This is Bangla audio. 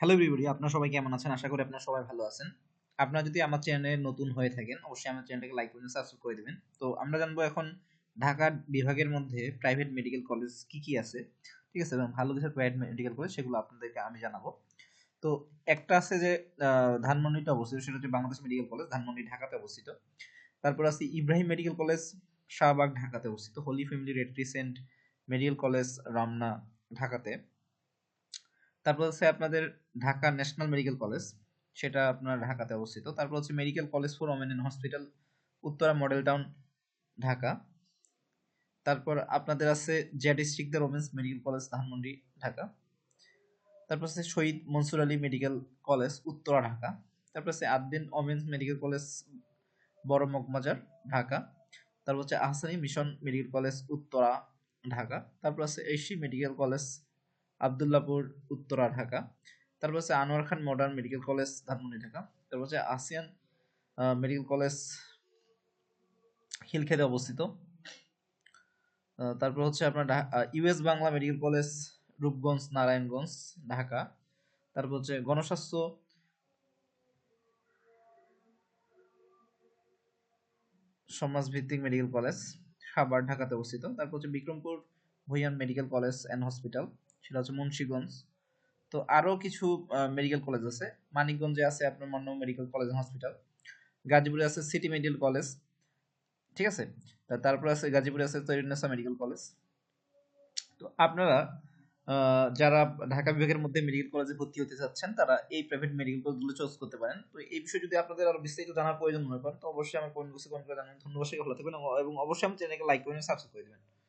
হ্যালো এভরিবডি আপনারা সবাই কেমন আছেন? আশা করি আপনারা সবাই ভালো আছেন। আপনারা যদি আমার চ্যানেলে নতুন হয়ে থাকেন, অবশ্যই আমার চ্যানেলটাকে লাইক করে সাবস্ক্রাইব করে দিবেন। তো আমরা জানব এখন ঢাকা বিভাগের মধ্যে প্রাইভেট মেডিকেল কলেজ কি কি আছে? ঠিক আছে, এবং ভালো কিছু প্রাইভেট মেডিকেল কলেজ সেগুলো আপনাদেরকে আমি জানাব। তো একটা আছে যে ধানমন্ডিতে অবস্থিত, সেটা হচ্ছে বাংলাদেশ মেডিকেল কলেজ ধানমন্ডি ঢাকাতে অবস্থিত। তারপর আছে ইব্রাহিম মেডিকেল কলেজ শাহবাগ ঢাকাতে অবস্থিত। Holy family red crescent medical college Ramna ঢাকাতে। তারপর হচ্ছে আপনাদের ঢাকা ন্যাশনাল মেডিকেল কলেজ, সেটা আপনার ঢাকাতে অবস্থিত। তারপর হচ্ছে medical college for women and hospital, Uttara model town, Dhaka. তারপর আপনাদের আছে জে ডিস্ট্রিক্টের women's medical college, Dhanmondi, Dhaka. তারপর আছে শহীদ মনসুর আলী মেডিকেল কলেজ, উত্তরা, ঢাকা। তারপর আছে আদ্দিন ওমেন্স মেডিকেল কলেজ, বড় মগমাজার, ঢাকা। তারপর হচ্ছে Ahsani mission medical college, Uttara, Dhaka. তারপর আছে A C medical college Abdullahpur, Uttara, Dhaka. তারপর হচ্ছে Anwar Khan modern medical college Dhanmondi, Dhaka. তারপর হচ্ছে আসিয়ান মেডিকেল কলেজ হিলখেদে অবস্থিত। তারপর হচ্ছে আপনার US Bangla medical college Rupganj, Narayanganj, Dhaka. তারপর হচ্ছে গণস্বাস্থ্য, সমাজভিত্তিক মেডিকেল কলেজ সাভার, ঢাকাতে অবস্থিত। তারপর হচ্ছে Bikrampur, Bhuiyan medical college and hospital সেটা হচ্ছে মুন্সিগঞ্জ। তো আরও কিছু মেডিকেল কলেজ আছে। মানিকগঞ্জে আছে আপনার মান্য মেডিকেল কলেজ হসপিটাল গাজীপুরে আছে সিটি মেডিকেল কলেজ ঠিক আছে? তারপরে আছে, গাজীপুরে আছে তৈরুন্নেসা মেডিকেল কলেজ তো আপনারা যারা ঢাকা বিভাগের মধ্যে মেডিকেল কলেজে ভর্তি হতে চাচ্ছেন, তারা এই প্রাইভেট মেডিকেল কলেজগুলো চুজ করতে পারেন। তো এই বিষয়ে যদি আপনাদের আরও বিস্তারিত জানার প্রয়োজন মনে করেন, তো অবশ্যই আমার কমেন্ট বক্সে কমেন্ট করে জানাবেন। ধন্যবাদ সবাইকে, ভালো থাকবেন এবং অবশ্যই আমার চ্যানেলকে লাইক করে সাবস্ক্রাইব করে দেবেন।